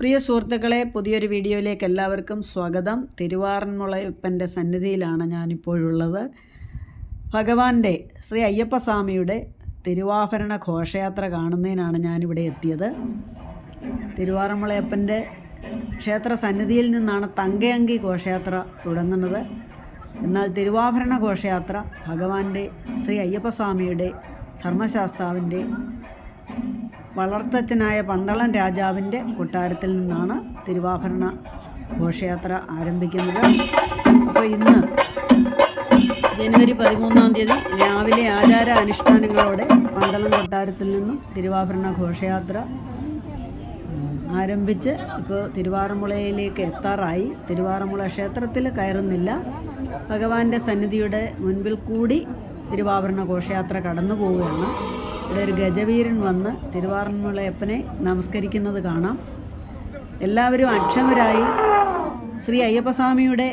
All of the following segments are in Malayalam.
പ്രിയ സുഹൃത്തുക്കളെ പുതിയൊരു വീഡിയോയിലേക്ക് എല്ലാവർക്കും സ്വാഗതം. തിരുവാറന്മുളയപ്പന്റെ സന്നിധിയിലാണ് ഞാനിപ്പോഴുള്ളത്. ഭഗവാന്റെ ശ്രീ അയ്യപ്പസ്വാമിയുടെ തിരുവാഭരണ ഘോഷയാത്ര കാണുന്നതിനാണ് ഞാനിവിടെ എത്തിയത്. തിരുവാറന്മുളയപ്പന്റെ ക്ഷേത്ര സന്നിധിയിൽ നിന്നാണ് തങ്കയങ്കി ഘോഷയാത്ര തുടങ്ങുന്നത്. എന്നാൽ തിരുവാഭരണ ഘോഷയാത്ര ഭഗവാന്റെ ശ്രീ അയ്യപ്പസ്വാമിയുടെ ധർമ്മശാസ്താവിന്റെ വളർത്തച്ഛനായ പന്തളം രാജാവിന്റെ കൊട്ടാരത്തിൽ നിന്നാണ് തിരുവാഭരണ ഘോഷയാത്ര ആരംഭിക്കുന്നത്. അപ്പോൾ ഇന്ന് ജനുവരി പതിമൂന്നാം തീയതി രാവിലെ ആചാര അനുഷ്ഠാനങ്ങളോടെ പന്തളം കൊട്ടാരത്തിൽ നിന്നും തിരുവാഭരണ ഘോഷയാത്ര ആരംഭിച്ച് ഇപ്പോൾ തിരുവാറന്മുളയിലേക്ക് എത്താറായി. തിരുവാറന്മുള ക്ഷേത്രത്തിൽ കയറുന്നില്ല. ഭഗവാന്റെ സന്നിധിയുടെ മുൻപിൽ കൂടി തിരുവാഭരണ ഘോഷയാത്ര കടന്നു പോവുകയാണ് ഇവിടെ ഒരു ഗജവീരൻ വന്ന് തിരുവാറന്മുളയപ്പനെ നമസ്കരിക്കുന്നത് കാണാം. എല്ലാവരും അക്ഷമരായി ശ്രീ അയ്യപ്പസ്വാമിയുടെ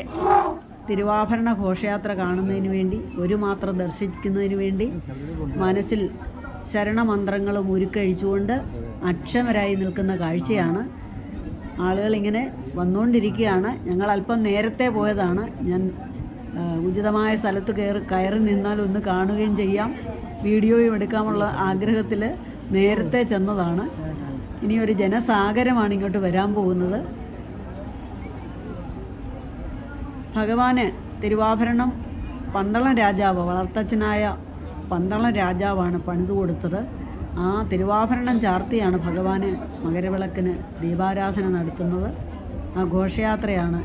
തിരുവാഭരണ ഘോഷയാത്ര കാണുന്നതിന് വേണ്ടി ഒരു മാത്രം ദർശിക്കുന്നതിന് വേണ്ടി മനസ്സിൽ ശരണമന്ത്രങ്ങളും ഉരുക്കഴിച്ചുകൊണ്ട് അക്ഷമരായി നിൽക്കുന്ന കാഴ്ചയാണ്. ആളുകൾ ഇങ്ങനെ വന്നുകൊണ്ടിരിക്കുകയാണ്. ഞങ്ങൾ അല്പം നേരത്തെ പോയതാണ്. ഞാൻ ഉചിതമായ സ്ഥലത്ത് കയറി കയറി നിന്നാൽ ഒന്ന് കാണുകയും ചെയ്യാം. വീഡിയോയും എടുക്കാമുള്ള ആഗ്രഹത്തിൽ നേരത്തെ ചെന്നതാണ്. ഇനി ഒരു ജനസാഗരമാണ് ഇങ്ങോട്ട് വരാൻ പോകുന്നത്. ഭഗവാന് തിരുവാഭരണം പന്തളം രാജാവ് വളർത്തച്ഛനായ പന്തളം രാജാവാണ് പണിതു കൊടുത്തത്. ആ തിരുവാഭരണം ചാർത്തിയാണ് ഭഗവാന് മകരവിളക്കിന് ദീപാരാധന നടത്തുന്നത്. ആ ഘോഷയാത്രയാണ്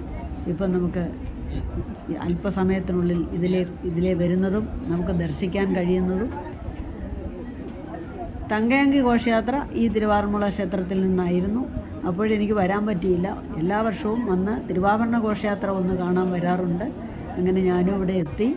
ഇപ്പം നമുക്ക് അല്പസമയത്തിനുള്ളിൽ ഇതിലെ ഇതിലെ വരുന്നതും നമുക്ക് ദർശിക്കാൻ കഴിയുന്നതും. തങ്കയങ്കി ഘോഷയാത്ര ഈ തിരുവാറന്മുള ക്ഷേത്രത്തിൽ നിന്നായിരുന്നു. അപ്പോഴെനിക്ക് വരാൻ പറ്റിയില്ല. എല്ലാ വർഷവും വന്ന് തിരുവാഭരണ ഘോഷയാത്ര ഒന്ന് കാണാൻ വരാറുണ്ട്. അങ്ങനെ ഞാനും ഇവിടെ എത്തി.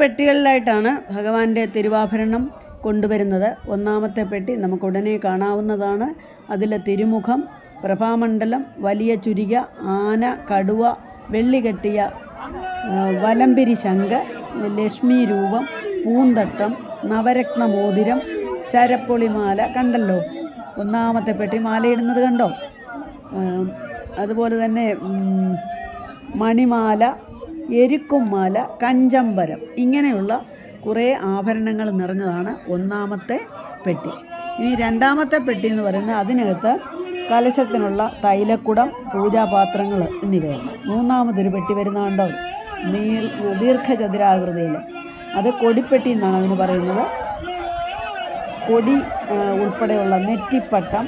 പെട്ടികളിലായിട്ടാണ് ഭഗവാന്റെ തിരുവാഭരണം കൊണ്ടുവരുന്നത്. ഒന്നാമത്തെ പെട്ടി നമുക്ക് ഉടനെ കാണാവുന്നതാണ്. അതിലെ തിരുമുഖം പ്രഭാമണ്ഡലം വലിയ ചുരിക ആന കടുവ വെള്ളി കെട്ടിയ ആ, വലംപിരി ശംഖ് ലക്ഷ്മി രൂപം പൂന്തട്ടം നവരത്ന മോതിരം ശരപ്പൊളിമാല കണ്ടല്ലോ? ഒന്നാമത്തെ പെട്ടി മാലയിടുന്നത് കണ്ടോ? അതുപോലെ തന്നെ മണിമാല എരുക്കുംമാല കഞ്ചമ്പരം ഇങ്ങനെയുള്ള കുറേ ആഭരണങ്ങൾ നിറഞ്ഞതാണ് ഒന്നാമത്തെ പെട്ടി. ഇനി രണ്ടാമത്തെ പെട്ടി എന്ന് പറയുന്നത് അതിനകത്ത് കലശത്തിനുള്ള തൈലക്കുടം പൂജാപാത്രങ്ങൾ എന്നിവയാണ്. മൂന്നാമതൊരു പെട്ടി വരുന്നുണ്ടോ നീ ദീർഘചതുരാകൃതിയിൽ അത് കൊടിപ്പെട്ടി എന്നാണ് അതിന് പറയുന്നത്. കൊടി ഉൾപ്പെടെയുള്ള നെറ്റിപ്പട്ടം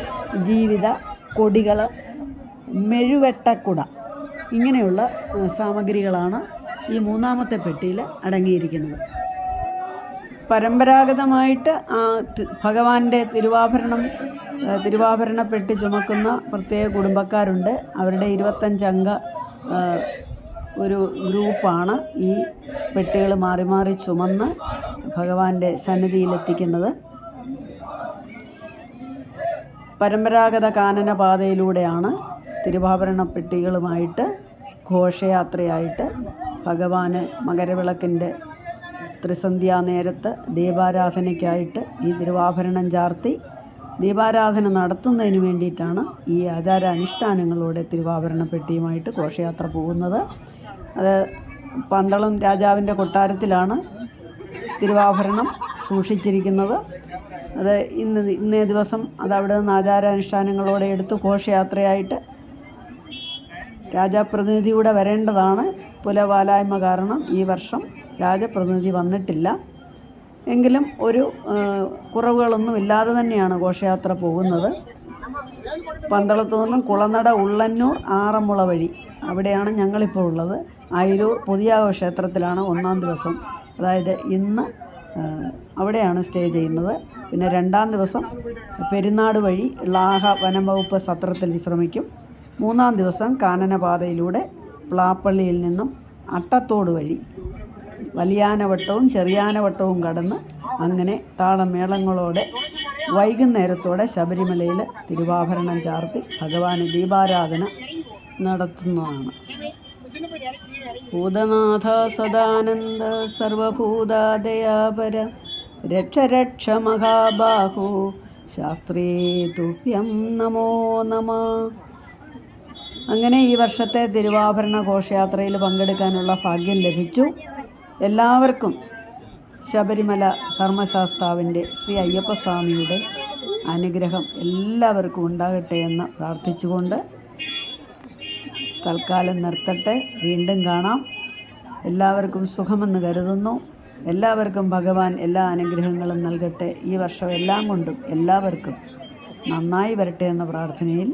ജീവിത കൊടികൾ മെഴുവെട്ടക്കുട. ഇങ്ങനെയുള്ള സാമഗ്രികളാണ് ഈ മൂന്നാമത്തെ പെട്ടിയിൽ അടങ്ങിയിരിക്കുന്നത്. പരമ്പരാഗതമായിട്ട് ആ ഭഗവാന്റെ തിരുവാഭരണം തിരുവാഭരണ പെട്ടി ചുമക്കുന്ന പ്രത്യേക കുടുംബക്കാരുണ്ട്. അവരുടെ ഇരുപത്തഞ്ചംഗ ഒരു ഗ്രൂപ്പാണ് ഈ പെട്ടികൾ മാറി മാറി ചുമന്ന് ഭഗവാന്റെ സന്നിധിയിലെത്തിക്കുന്നത്. പരമ്പരാഗത കാനന പാതയിലൂടെയാണ് തിരുവാഭരണ പെട്ടികളുമായിട്ട് ഘോഷയാത്രയായിട്ട് ഭഗവാന് മകരവിളക്കിന്റെ ത്രിസന്ധ്യാ നേരത്ത് ദീപാരാധനയ്ക്കായിട്ട് ഈ തിരുവാഭരണം ചാർത്തി ദീപാരാധന നടത്തുന്നതിന് വേണ്ടിയിട്ടാണ് ഈ ആചാരാനുഷ്ഠാനങ്ങളോടെ തിരുവാഭരണ പെട്ടിയുമായിട്ട് ഘോഷയാത്ര പോകുന്നത്. അത് പന്തളം രാജാവിന്റെ കൊട്ടാരത്തിലാണ് തിരുവാഭരണം സൂക്ഷിച്ചിരിക്കുന്നത്. അത് ഇന്ന് ഇന്നേ ദിവസം അത് അവിടെ നിന്ന് ആചാരാനുഷ്ഠാനങ്ങളോടെ എടുത്ത് ഘോഷയാത്രയായിട്ട് രാജപ്രതിനിധി കൂടെ വരേണ്ടതാണ് പുലവാലായ്മ കാരണം. ഈ വർഷം രാജപ്രതിനിധി വന്നിട്ടില്ല. എങ്കിലും ഒരു കുറവുകളൊന്നും ഇല്ലാതെ തന്നെയാണ് ഘോഷയാത്ര പോകുന്നത്. പന്തളത്തു നിന്നും കുളനട ഉള്ളന്നൂർ ആറന്മുള വഴി. അവിടെയാണ് ഞങ്ങളിപ്പോൾ ഉള്ളത്. ആയിരൂർ പുതിയാവ ക്ഷേത്രത്തിലാണ് ഒന്നാം ദിവസം. അതായത് ഇന്ന് അവിടെയാണ് സ്റ്റേ ചെയ്യുന്നത്. പിന്നെ രണ്ടാം ദിവസം പെരുന്നാട് വഴി ലാഹ വനം വകുപ്പ് സത്രത്തിൽ വിശ്രമിക്കും. മൂന്നാം ദിവസം കാനനപാതയിലൂടെ പ്ലാപ്പള്ളിയിൽ നിന്നും അട്ടത്തോട് വഴി വലിയാനവട്ടവും ചെറിയാനവട്ടവും കടന്ന് അങ്ങനെ താളമേളങ്ങളോടെ വൈകുന്നേരത്തോടെ ശബരിമലയിൽ തിരുവാഭരണം ചാർത്തി ഭഗവാന് ദീപാരാധന നടത്തുന്നതാണ്. ഭൂതനാഥ സദാനന്ദ സർവഭൂതാദയാപര രക്ഷ രക്ഷ മഹാബാഹു ശാസ്ത്രേ നമോ നമ. അങ്ങനെ ഈ വർഷത്തെ തിരുവാഭരണ ഘോഷയാത്രയിൽ പങ്കെടുക്കാനുള്ള ഭാഗ്യം ലഭിച്ചു. എല്ലാവർക്കും ശബരിമല ധർമ്മശാസ്താവിന്റെ ശ്രീ അയ്യപ്പസ്വാമിയുടെ അനുഗ്രഹം എല്ലാവർക്കും ഉണ്ടാകട്ടെ എന്ന് പ്രാർത്ഥിച്ചുകൊണ്ട് തൽക്കാലം നിർത്തട്ടെ. വീണ്ടും കാണാം. എല്ലാവർക്കും സുഖമെന്ന് കരുതുന്നു. എല്ലാവർക്കും ഭഗവാൻ എല്ലാ അനുഗ്രഹങ്ങളും നൽകട്ടെ. ഈ വർഷം എല്ലാം കൊണ്ടും എല്ലാവർക്കും നന്നായി വരട്ടെ എന്ന പ്രാർത്ഥനയിൽ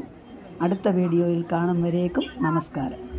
അടുത്ത വീഡിയോയിൽ കാണും വരേക്കും നമസ്കാരം.